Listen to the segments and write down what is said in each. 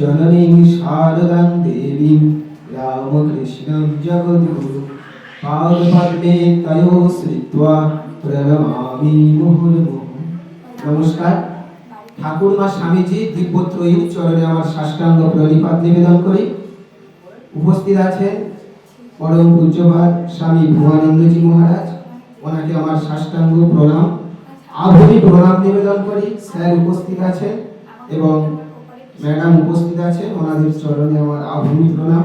জননীং শারদাং দেবীং রামকৃষ্ণং জগদ্গুরু। পাদপদ্মে তয়ো শ্রিত্বা প্রণমামি মুহুর্মুহু। নমস্কার। ঠাকুরমা স্বামীজি দিব্যত্রয়ীর চরণে আমার সাষ্টাঙ্গ প্রণিপাত নিবেদন করি। উপস্থিত আছেন পরম পূজ্যপাদ স্বামী ভুয়ানন্দজি মহারাজ। ওনাকে আমার সাষ্টাঙ্গ প্রণাম। আভরি প্রণাম নিবেদন করি। স্যার উপস্থিত আছেন এবং ম্যাডাম উপস্থিত আছে ওনাদের চরণে আমার আভূমি প্রণাম।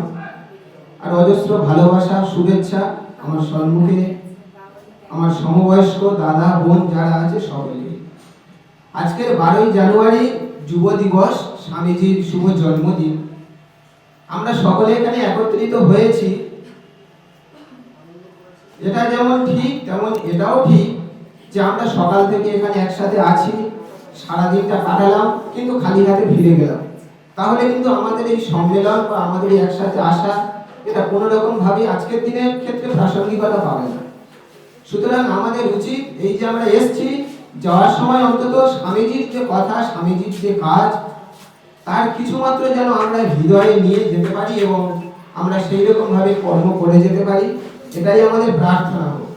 আর অজস্র ভালোবাসা, শুভেচ্ছা আমার সম্মুখে আমার সমবয়স্ক দাদা, বোন যারা আছে সকলকে আজকের বারোই জানুয়ারি যুব দিবস, স্বামীজির শুভ জন্মদিন। আমরা সকলে এখানে একত্রিত হয়েছি। এটা যেমন ঠিক, তেমন এটাও ঠিক যে আমরা সকাল থেকে এখানে একসাথে আছি। সারাদিনটা কাটালাম, কিন্তু খালি হাতে ফিরে গেলাম। তাহলে কিন্তু আমাদের এই সম্মেলন বা আমাদের এই একসাথে আসা, এটা কোনো রকম ভাবে আজকের দিনের ক্ষেত্রে প্রাসঙ্গিকতা পাবে না। সুতরাং আমাদের উচিত এই যে আমরা এসছি, যাওয়ার সময় অন্তত স্বামীজির যে কথা, স্বামীজির যে কাজ, তার কিছুমাত্র যেন আমরা হৃদয়ে নিয়ে যেতে পারি এবং আমরা সেই রকম ভাবে কর্ম করে যেতে পারি, এটাই আমাদের প্রার্থনা হোক।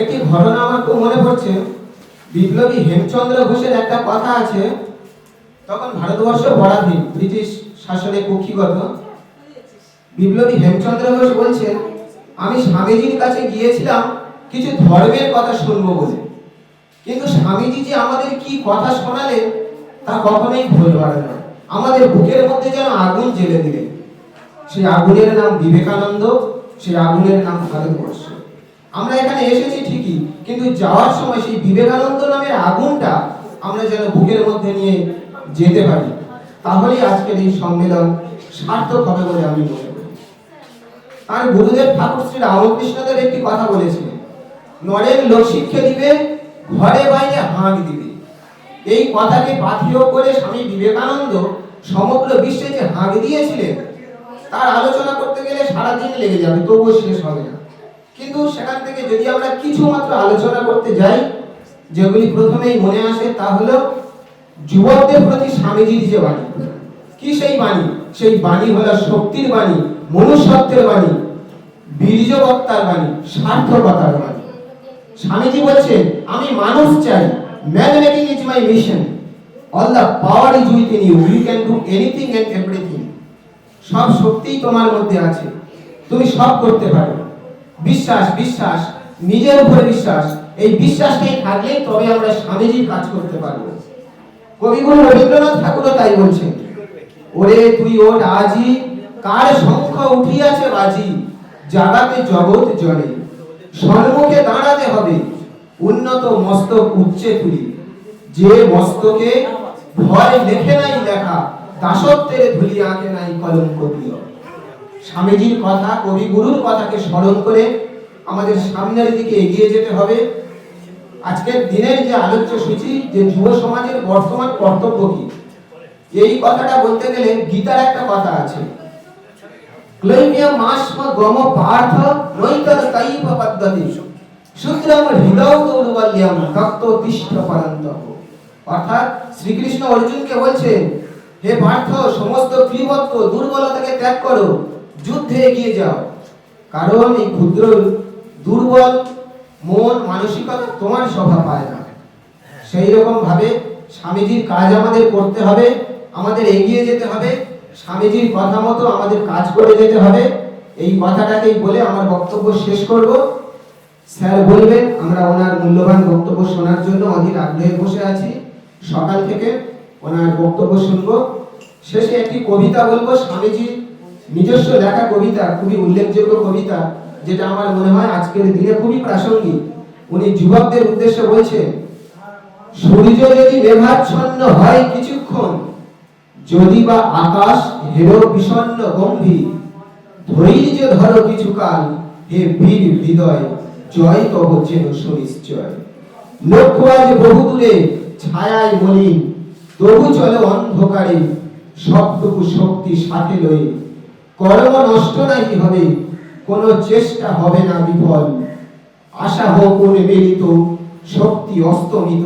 একটি ঘটনা আমার খুব মনে পড়ছে। বিপ্লবী হেমচন্দ্র ঘোষের একটা কথা আছে, তখন ভারতবর্ষ পরাধীন, ব্রিটিশ শাসনে কুক্ষিগত। বিপ্লবী হেমচন্দ্র ঘোষ বলছেন, আমি স্বামীজির কাছে গিয়েছিলাম, কিছু ধর্মের কথা শুনব বলে। কিন্তু স্বামীজি যে আমাদের কি কথা শোনালেন, তা কখনোই ভুলবার না। আমাদের বুকের মধ্যে যেন আগুন জ্বেলে দিলেন সেই আগুনের নাম বিবেকানন্দ সেই আগুনের নাম ভারতবর্ষ। আমরা এখানে এসেছি ঠিকই কিন্তু যাওয়ার সময় সেই বিবেকানন্দ নামের আগুনটা আমরা যেন বুকের মধ্যে নিয়ে যেতে পারি। তাহলেই আজকের এই সম্মেলন সার্থক হবে বলে আমি মনে করি। আর গুরুদেব ঠাকুর শ্রী রামকৃষ্ণদের একটি কথা বলেছিলেন নরের লোক শিক্ষা দিবে, ঘরে বাইরে হাঁক দিবে। এই কথাকে পাথেয় করে স্বামী বিবেকানন্দ সমগ্র বিশ্বে যে হাঁক দিয়েছিলেন, তার আলোচনা করতে গেলে সারাদিন লেগে যাবে, তবুও শেষ হবে না। কিন্তু সেখান থেকে যদি আমরা কিছু মাত্র আলোচনা করতে যাই, যেগুলি প্রথমেই মনে আসে, তা হলো যুবকদের প্রতি স্বামীজির যে বাণী। কি সেই বাণী? সেই বাণী হলো শক্তির বাণী, মনুষ্যত্বের বাণী, বীর্যবক্তার বাণী, সার্থকতার বাণী। স্বামীজি বলছেন, আমি মানুষ চাই man making is my mission all the power is with in you you can do anything and everything সব শক্তিই তোমার মধ্যে আছে। তুমি সব করতে পারো। বিশ্বাস বিশ্বাস, নিজের উপরে বিশ্বাস। এই বিশ্বাসটাই থাকলেই তবে আমরা স্বামীজির কাজ করতে পারব। কবিগুরু রবীন্দ্রনাথ ঠাকুরও তাই বলছেন, ওরে তুই ওর আজি কার শঙ্খ উঠিয়াছে বাজি? জাগাতে জগৎ জলে সম্মুখে দাঁড়াতে হবে, উন্নত মস্তক উচ্চে তুলি। যে মস্তকে ভয় লেখে নাই লেখা দাসত্বের ধুলি আঁকে নাই কলঙ্ক দিও স্বামীজির কথা, কবিগুরুর কথাকে স্মরণ করে আমাদের সামনের দিকে এগিয়ে যেতে হবে। আজকের দিনের যে আলোচ্য সূচি, যে যুব সমাজের বর্তমান কর্তব্য কি? এই কথাটা বলতে গেলে গীতার একটা কথা আছে। তত্ত্ব অর্থাৎ শ্রীকৃষ্ণ অর্জুনকে বলছেন, হে পার্থ, সমস্ত ক্লিবত্ব দুর্বলতাকে ত্যাগ করো। যুদ্ধে এগিয়ে যাও। কারণ এই ক্ষুদ্র দুর্বল, মন, মানসিকতা তোমার স্বভাব পায় না। সেই রকম ভাবে স্বামীজির কাজ আমাদের করতে হবে, আমাদের এগিয়ে যেতে হবে, স্বামীজির কথা মতো আমাদের কাজ করে যেতে হবে। এই কথাটাকেই বলে আমার বক্তব্য শেষ করব। স্যার বলবেন, আমরা ওনার মূল্যবান বক্তব্য শোনার জন্য অধীর আগ্রহে বসে আছি। সকাল থেকে ওনার বক্তব্য শুনব। শেষে একটি কবিতা বলব, স্বামীজির নিজস্ব লেখা কবিতা, খুবই উল্লেখযোগ্য কবিতা, যেটা আমার মনে হয় আজকের দিনে খুবই প্রাসঙ্গিক। উনি যুবকদের উদ্দেশ্যে বলছেন, সূর্য যদি মেঘাচ্ছন্ন হয় কিছুক্ষণ, যদি বা আকাশ হেরো বিষণ্ণ গম্ভীর, ধৈর্য ধরো কিছুকাল হে বীর হৃদয়, জয় তব যেন সুনিশ্চয়। লক্ষ্য আজ বহু দূরে ছায়ায় মলিন, তবু চলে অন্ধকারে, সবটুকু শক্তি সাথে লয়ে। কর্ম নষ্ট নাহি হবে কোনো চেষ্টা হবে না বিফল। আশা হোক মেলিত, শক্তি অস্তমিত।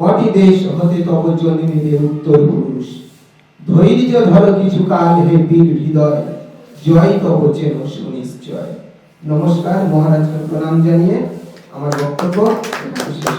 কটি দেশ হতে তব জন্মিবে উত্তর পুরুষ। ধৈর্য ধরো কিছু কাল হে বীর হৃদয়, জয় তব চেন সুনিশ্চয়। নমস্কার, মহারাজকে প্রণাম জানিয়ে আমার বক্তব্য শেষ